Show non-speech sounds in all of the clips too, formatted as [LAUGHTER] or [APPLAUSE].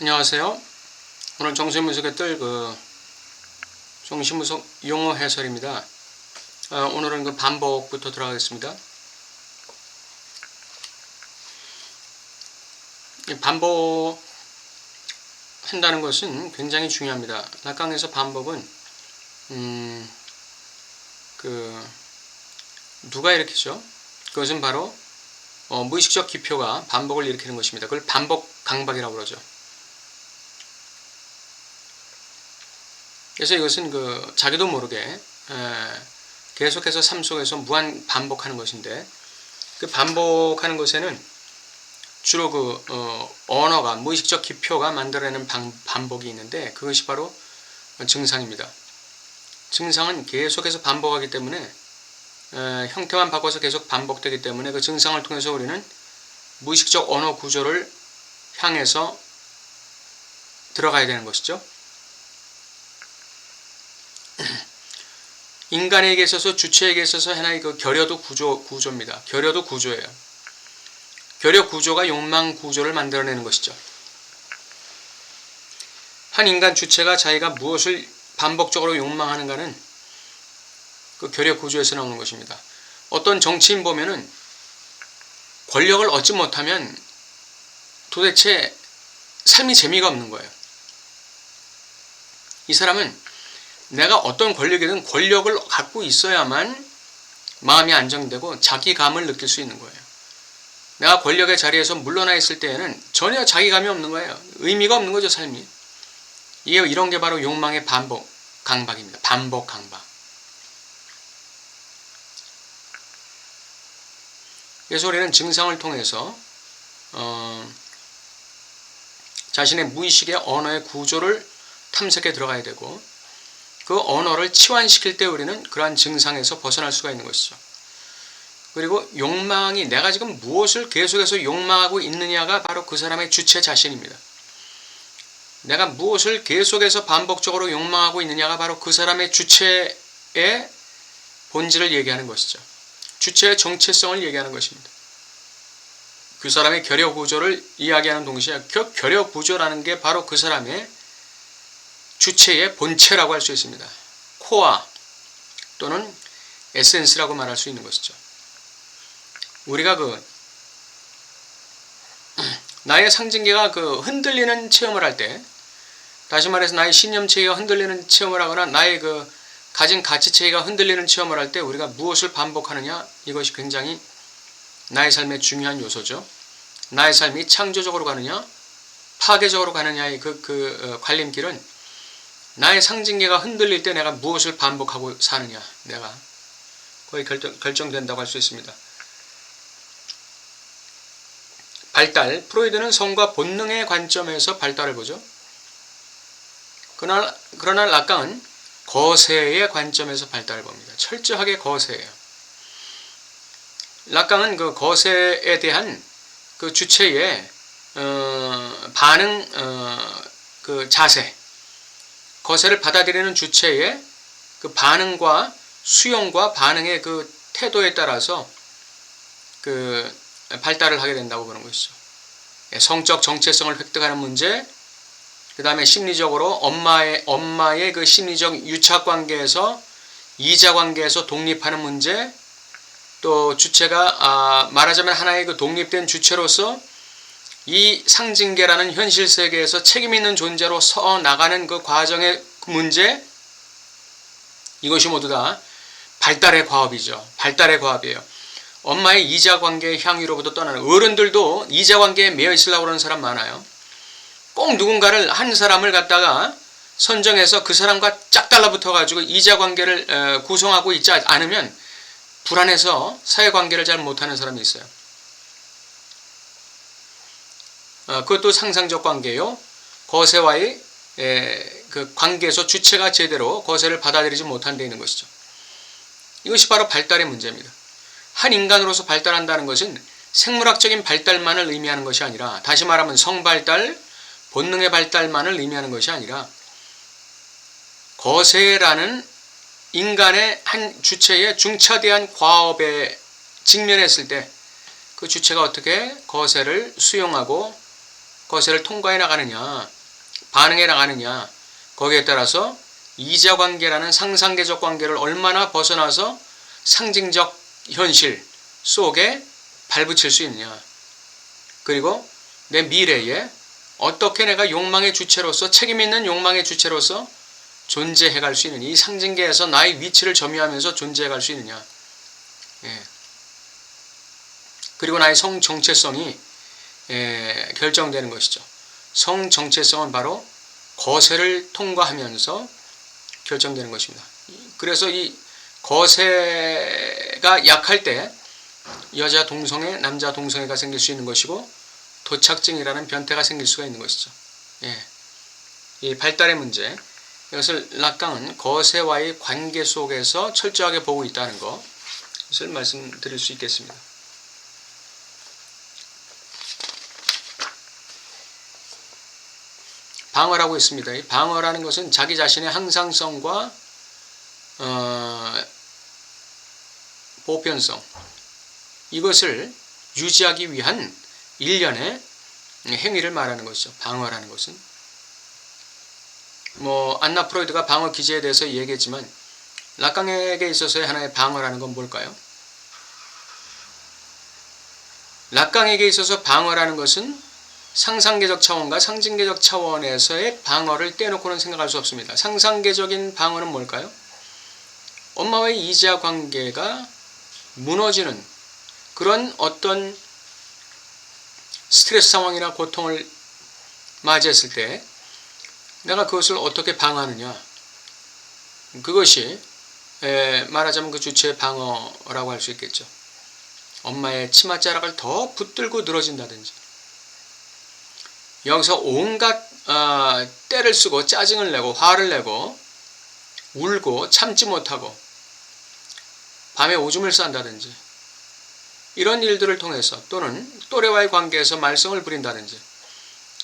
안녕하세요. 오늘 정신분석의 뜰그 정신분석 용어 해설입니다. 어, 오늘은 그 반복부터 들어가겠습니다. 이 반복 한다는 것은 굉장히 중요합니다. 낙강에서 반복은 음, 그 누가 일으키죠? 그것은 바로 어, 무의식적 기표가 반복을 일으키는 것입니다. 그걸 반복 강박이라고 그러죠. 그래서 이것은 그 자기도 모르게 에, 계속해서 삶 속에서 무한 반복하는 것인데 그 반복하는 것에는 주로 그 어, 언어가 무의식적 기표가 만들어내는 방, 반복이 있는데 그것이 바로 증상입니다. 증상은 계속해서 반복하기 때문에 에, 형태만 바꿔서 계속 반복되기 때문에 그 증상을 통해서 우리는 무의식적 언어 구조를 향해서 들어가야 되는 것이죠. 인간에게 있어서 주체에게 있어서 하나의 그 결여도 구조 구조입니다. 결여도 구조예요. 결여 구조가 욕망 구조를 만들어내는 것이죠. 한 인간 주체가 자기가 무엇을 반복적으로 욕망하는가는 그 결여 구조에서 나오는 것입니다. 어떤 정치인 보면은 권력을 얻지 못하면 도대체 삶이 재미가 없는 거예요. 이 사람은 내가 어떤 권력이든 권력을 갖고 있어야만 마음이 안정되고 자기감을 느낄 수 있는 거예요. 내가 권력의 자리에서 물러나 있을 때에는 전혀 자기감이 없는 거예요. 의미가 없는 거죠, 삶이. 이게 이런 게 바로 욕망의 반복 강박입니다. 반복 강박. 그래서 우리는 증상을 통해서 어, 자신의 무의식의 언어의 구조를 탐색해 들어가야 되고 그 언어를 치환시킬 때 우리는 그러한 증상에서 벗어날 수가 있는 것이죠. 그리고 욕망이 내가 지금 무엇을 계속해서 욕망하고 있느냐가 바로 그 사람의 주체 자신입니다. 내가 무엇을 계속해서 반복적으로 욕망하고 있느냐가 바로 그 사람의 주체의 본질을 얘기하는 것이죠. 주체의 정체성을 얘기하는 것입니다. 그 사람의 결여 구조를 이야기하는 동시에 그 결여 구조라는 게 바로 그 사람의 주체의 본체라고 할 수 있습니다. 코어 또는 에센스라고 말할 수 있는 것이죠. 우리가 그 [CLEARS THROAT] 나의 상징계가 그 흔들리는 체험을 할 때, 다시 말해서 나의 신념체계가 흔들리는 체험을 하거나 나의 그 가진 가치체계가 흔들리는 체험을 할 때 우리가 무엇을 반복하느냐 이것이 굉장히 나의 삶의 중요한 요소죠. 나의 삶이 창조적으로 가느냐 파괴적으로 가느냐의 그, 그 어, 관림길은 나의 상징계가 흔들릴 때 내가 무엇을 반복하고 사느냐, 내가 거의 결정, 결정된다고 할 수 있습니다. 발달, 프로이드는 성과 본능의 관점에서 발달을 보죠. 그러나, 그러나 락강은 거세의 관점에서 발달을 봅니다. 철저하게 거세예요. 락강은 그 거세에 대한 그 주체의 어, 반응, 어, 그 자세, 거세를 받아들이는 주체의 그 반응과 수용과 반응의 그 태도에 따라서 그 발달을 하게 된다고 보는 것이죠. 예, 성적 정체성을 획득하는 문제, 그 다음에 심리적으로 엄마의, 엄마의 그 심리적 유착 관계에서 이자 관계에서 독립하는 문제, 또 주체가 아, 말하자면 하나의 그 독립된 주체로서 이 상징계라는 현실 세계에서 책임 있는 존재로 서 나가는 그 과정의 문제 이것이 모두 다 발달의 과업이죠. 발달의 과업이에요. 엄마의 이자 관계의 향유로부터 떠나는 어른들도 이자 관계에 매여 있으려고 그러는 사람 많아요. 꼭 누군가를 한 사람을 갖다가 선정해서 그 사람과 짝 달라붙어 가지고 이자 관계를 구성하고 있지 않으면 불안해서 사회 관계를 잘 못하는 사람이 있어요. 어, 그것도 상상적 관계요. 거세와의 그 관계에서 주체가 제대로 거세를 받아들이지 못한 데 있는 것이죠. 이것이 바로 발달의 문제입니다. 한 인간으로서 발달한다는 것은 생물학적인 발달만을 의미하는 것이 아니라 다시 말하면 성발달, 본능의 발달만을 의미하는 것이 아니라 거세라는 인간의 한 주체의 중차대한 과업에 직면했을 때 그 주체가 어떻게 거세를 수용하고 거세를 통과해 나가느냐, 반응해 나가느냐, 거기에 따라서 이자 관계라는 상상계적 관계를 얼마나 벗어나서 상징적 현실 속에 발붙일 수 있느냐. 그리고 내 미래에 어떻게 내가 욕망의 주체로서 책임 있는 욕망의 주체로서 존재해 갈 수 있느냐. 이 상징계에서 나의 위치를 점유하면서 존재해 갈 수 있느냐. 예. 그리고 나의 성 정체성이 예, 결정되는 것이죠. 성 정체성은 바로 거세를 통과하면서 결정되는 것입니다. 그래서 이 거세가 약할 때 여자 동성애, 남자 동성애가 생길 수 있는 것이고 도착증이라는 변태가 생길 수가 있는 것이죠. 예. 이 발달의 문제. 이것을 락강은 거세와의 관계 속에서 철저하게 보고 있다는 것을 말씀드릴 수 있겠습니다. 방어라고 있습니다. 이 방어라는 것은 자기 자신의 항상성과 어, 보편성 이것을 유지하기 위한 일련의 행위를 말하는 것이죠. 방어라는 것은 뭐 안나 프로이드가 방어 기제에 대해서 얘기했지만 락강에게 있어서의 하나의 방어라는 건 뭘까요? 락강에게 있어서 방어라는 것은 상상계적 차원과 상징계적 차원에서의 방어를 떼놓고는 생각할 수 없습니다. 상상계적인 방어는 뭘까요? 엄마와의 이자 관계가 무너지는 그런 어떤 스트레스 상황이나 고통을 맞이했을 때 내가 그것을 어떻게 방어하느냐. 그것이 말하자면 그 주체의 방어라고 할 수 있겠죠. 엄마의 치맛자락을 더 붙들고 늘어진다든지 여기서 온갖 어, 때를 쓰고 짜증을 내고 화를 내고 울고 참지 못하고 밤에 오줌을 싼다든지 이런 일들을 통해서 또는 또래와의 관계에서 말썽을 부린다든지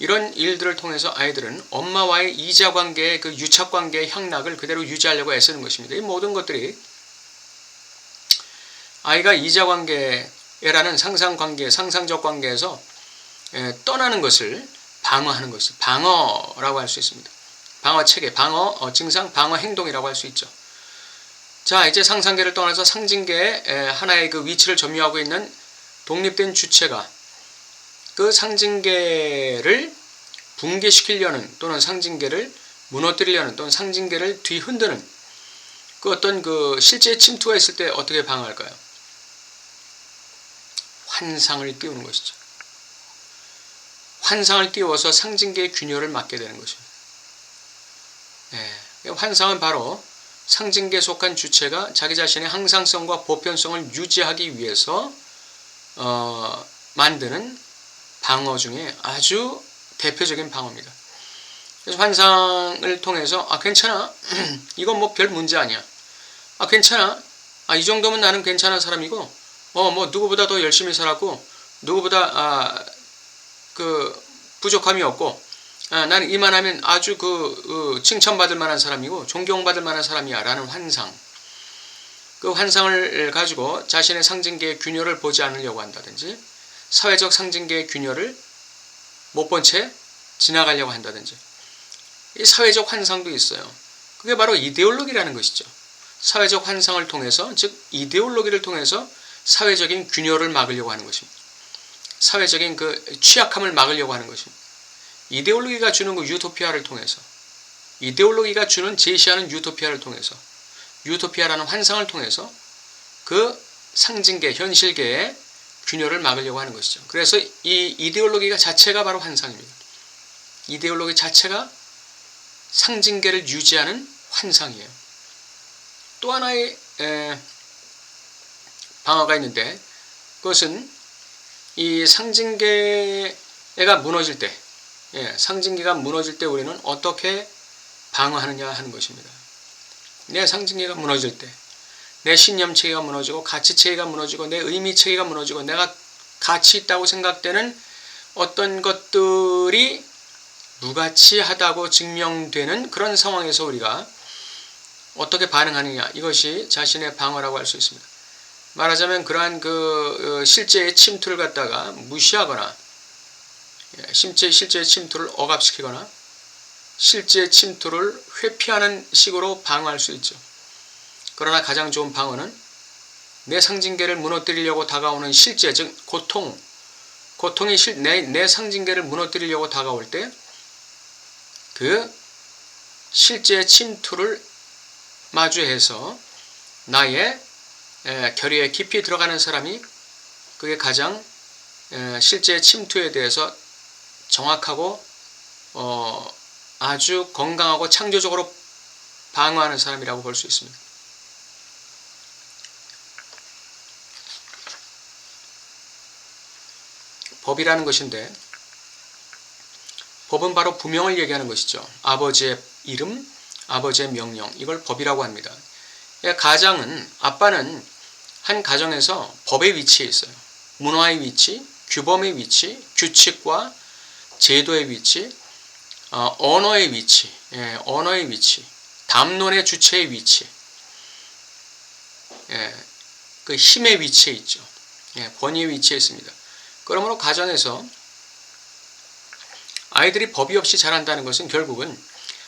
이런 일들을 통해서 아이들은 엄마와의 이자 관계의 그 유착 관계의 향락을 그대로 유지하려고 애쓰는 것입니다. 이 모든 것들이 아이가 이자 관계라는 상상 관계, 상상적 관계에서 떠나는 것을 방어하는 것이 방어라고 할 수 있습니다. 방어 체계, 방어 어, 증상, 방어 행동이라고 할 수 있죠. 자, 이제 상상계를 떠나서 상징계의 하나의 그 위치를 점유하고 있는 독립된 주체가 그 상징계를 붕괴시키려는 또는 상징계를 무너뜨리려는 또는 상징계를 뒤흔드는 그 어떤 그 실제 침투가 있을 때 어떻게 방어할까요? 환상을 띄우는 것이죠. 환상을 띄워서 상징계의 균열을 막게 되는 것입니다. 네. 환상은 바로 상징계에 속한 주체가 자기 자신의 항상성과 보편성을 유지하기 위해서 어, 만드는 방어 중에 아주 대표적인 방어입니다. 그래서 환상을 통해서 아 괜찮아 [CLEARS THROAT] 이건 뭐 별 문제 아니야 아 괜찮아 아 이 정도면 나는 괜찮은 사람이고 어 뭐 누구보다 더 열심히 살았고 누구보다 아, 그 부족함이 없고 아, 나는 이만하면 아주 그 어, 칭찬받을 만한 사람이고 존경받을 만한 사람이야 라는 환상 그 환상을 가지고 자신의 상징계의 균열을 보지 않으려고 한다든지 사회적 상징계의 균열을 못 본 채 지나가려고 한다든지 이 사회적 환상도 있어요. 그게 바로 이데올로기라는 것이죠. 사회적 환상을 통해서 즉 이데올로기를 통해서 사회적인 균열을 막으려고 하는 것입니다. 사회적인 그 취약함을 막으려고 하는 것입니다. 이데올로기가 주는 그 유토피아를 통해서 이데올로기가 주는 제시하는 유토피아를 통해서 유토피아라는 환상을 통해서 그 상징계, 현실계의 균열을 막으려고 하는 것이죠. 그래서 이 이데올로기가 자체가 바로 환상입니다. 이데올로기 자체가 상징계를 유지하는 환상이에요. 또 하나의 방어가 있는데 그것은 이 상징계가 무너질 때, 예, 상징계가 무너질 때 우리는 어떻게 방어하느냐 하는 것입니다. 내 상징계가 무너질 때, 내 신념 체계가 무너지고 가치 체계가 무너지고 내 의미 체계가 무너지고 내가 가치 있다고 생각되는 어떤 것들이 무가치하다고 증명되는 그런 상황에서 우리가 어떻게 반응하느냐 이것이 자신의 방어라고 할 수 있습니다. 말하자면 그러한 그 어, 실제의 침투를 갖다가 무시하거나 예, 실제 실제 침투를 억압시키거나 실제 침투를 회피하는 식으로 방어할 수 있죠. 그러나 가장 좋은 방어는 내 상징계를 무너뜨리려고 다가오는 실제 즉 고통 고통이 실, 내, 내 상징계를 무너뜨리려고 다가올 때 그 실제 침투를 마주해서 나의 에, 결의에 깊이 들어가는 사람이 그게 가장 에, 실제 침투에 대해서 정확하고 어, 아주 건강하고 창조적으로 방어하는 사람이라고 볼 수 있습니다. 법이라는 것인데 법은 바로 부명을 얘기하는 것이죠. 아버지의 이름, 아버지의 명령 이걸 법이라고 합니다. 예, 가장은 아빠는 한 가정에서 법의 위치에 있어요. 문화의 위치, 규범의 위치, 규칙과 제도의 위치, 어, 언어의 위치, 예, 언어의 위치, 담론의 주체의 위치, 예, 그 힘의 위치에 있죠. 예, 권위의 위치에 있습니다. 그러므로 가정에서 아이들이 법이 없이 자란다는 것은 결국은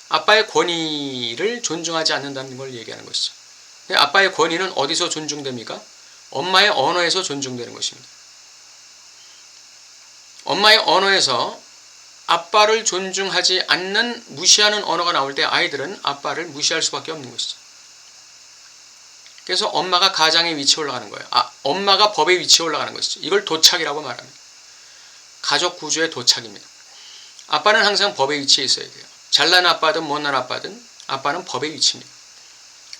아빠의 권위를 존중하지 않는다는 걸 얘기하는 것이죠. 아빠의 권위는 어디서 존중됩니까? 엄마의 언어에서 존중되는 것입니다. 엄마의 언어에서 아빠를 존중하지 않는 무시하는 언어가 나올 때 아이들은 아빠를 무시할 수밖에 없는 것이죠. 그래서 엄마가 가장의 위치에 올라가는 거예요. 아, 엄마가 법의 위치에 올라가는 것이죠. 이걸 도착이라고 말합니다. 가족 구조의 도착입니다. 아빠는 항상 법의 위치에 있어야 돼요. 잘난 아빠든 못난 아빠든 아빠는 법의 위치입니다.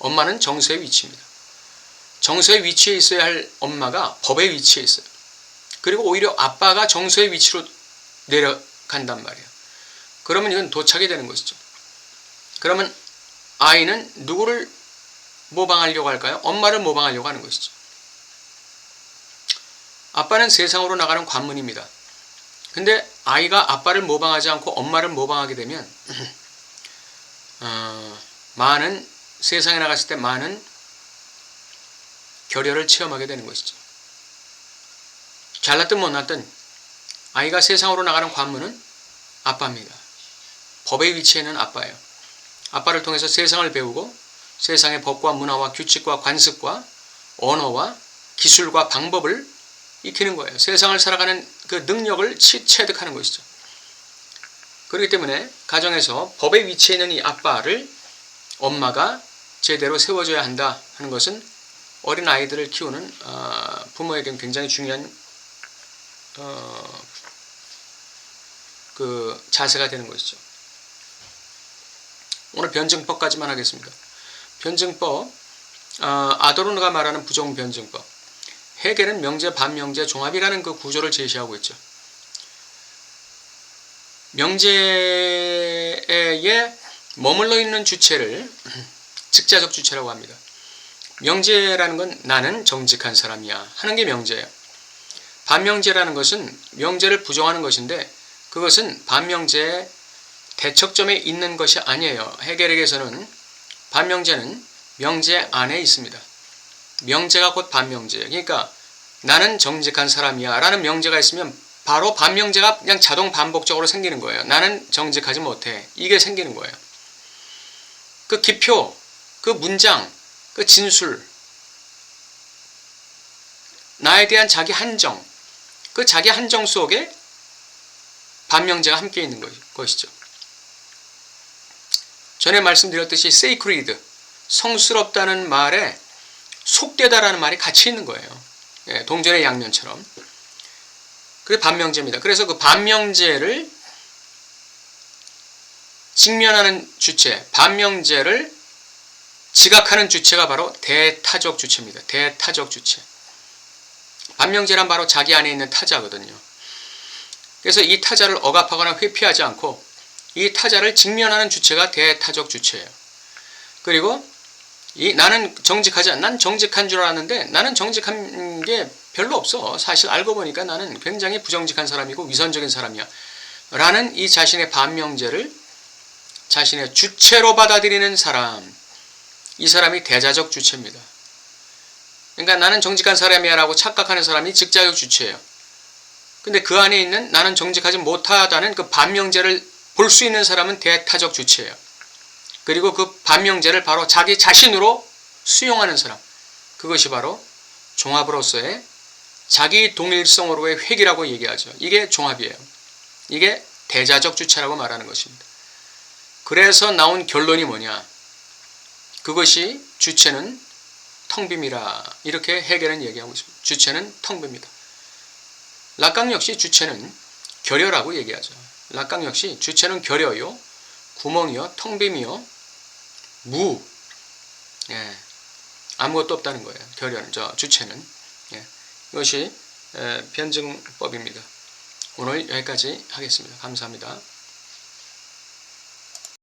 엄마는 정서의 위치입니다. 정서의 위치에 있어야 할 엄마가 법의 위치에 있어요. 그리고 오히려 아빠가 정서의 위치로 내려간단 말이에요. 그러면 이건 도착이 되는 것이죠. 그러면 아이는 누구를 모방하려고 할까요? 엄마를 모방하려고 하는 것이죠. 아빠는 세상으로 나가는 관문입니다. 근데 아이가 아빠를 모방하지 않고 엄마를 모방하게 되면 [CLEARS THROAT] 어, 많은 세상에 나갔을 때 많은 결여를 체험하게 되는 것이죠. 잘났든 못났든 아이가 세상으로 나가는 관문은 아빠입니다. 법의 위치에는 아빠예요. 아빠를 통해서 세상을 배우고 세상의 법과 문화와 규칙과 관습과 언어와 기술과 방법을 익히는 거예요. 세상을 살아가는 그 능력을 체득하는 것이죠. 그렇기 때문에 가정에서 법의 위치에 있는 이 아빠를 엄마가 제대로 세워줘야 한다 하는 것은 어린 아이들을 키우는 어, 부모에게는 굉장히 중요한 어, 그 자세가 되는 것이죠. 오늘 변증법까지만 하겠습니다. 변증법 어, 아도르가 말하는 부정 변증법 해겔은 명제 반명제 종합이라는 그 구조를 제시하고 있죠. 명제에 머물러 있는 주체를 [CLEARS THROAT] 직자적 주체라고 합니다. 명제라는 건 나는 정직한 사람이야 하는 게 명제예요. 반명제라는 것은 명제를 부정하는 것인데 그것은 반명제의 대척점에 있는 것이 아니에요. 해결에게서는 반명제는 명제 안에 있습니다. 명제가 곧 반명제예요. 그러니까 나는 정직한 사람이야 라는 명제가 있으면 바로 반명제가 그냥 자동 반복적으로 생기는 거예요. 나는 정직하지 못해. 이게 생기는 거예요. 그 기표, 그 문장, 그 진술, 나에 대한 자기 한정, 그 자기 한정 속에 반명제가 함께 있는 것이죠. 전에 말씀드렸듯이 sacred, 성스럽다는 말에 속되다라는 말이 같이 있는 거예요. 예, 동전의 양면처럼. 그게 반명제입니다. 그래서 그 반명제를 직면하는 주체, 반명제를 지각하는 주체가 바로 대타적 주체입니다. 대타적 주체. 반명제란 바로 자기 안에 있는 타자거든요. 그래서 이 타자를 억압하거나 회피하지 않고 이 타자를 직면하는 주체가 대타적 주체예요. 그리고 이 나는 정직하지 않, 난 정직한 줄 알았는데 나는 정직한 게 별로 없어. 사실 알고 보니까 나는 굉장히 부정직한 사람이고 위선적인 사람이야. 라는 이 자신의 반명제를 자신의 주체로 받아들이는 사람. 이 사람이 대자적 주체입니다. 그러니까 나는 정직한 사람이야 라고 착각하는 사람이 직자적 주체예요. 근데 그 안에 있는 나는 정직하지 못하다는 그 반명제를 볼 수 있는 사람은 대타적 주체예요. 그리고 그 반명제를 바로 자기 자신으로 수용하는 사람. 그것이 바로 종합으로서의 자기 동일성으로의 회기라고 얘기하죠. 이게 종합이에요. 이게 대자적 주체라고 말하는 것입니다. 그래서 나온 결론이 뭐냐? 그것이 주체는 텅빔이라 이렇게 해결은 얘기하고 있습니다. 주체는 텅비입니다. 락강 역시 주체는 결여라고 얘기하죠. 락강 역시 주체는 결여요, 구멍이요, 텅빔이요, 무, 예, 아무것도 없다는 거예요. 결여는 저 주체는 예, 이것이 에, 변증법입니다. 오늘 여기까지 하겠습니다. 감사합니다.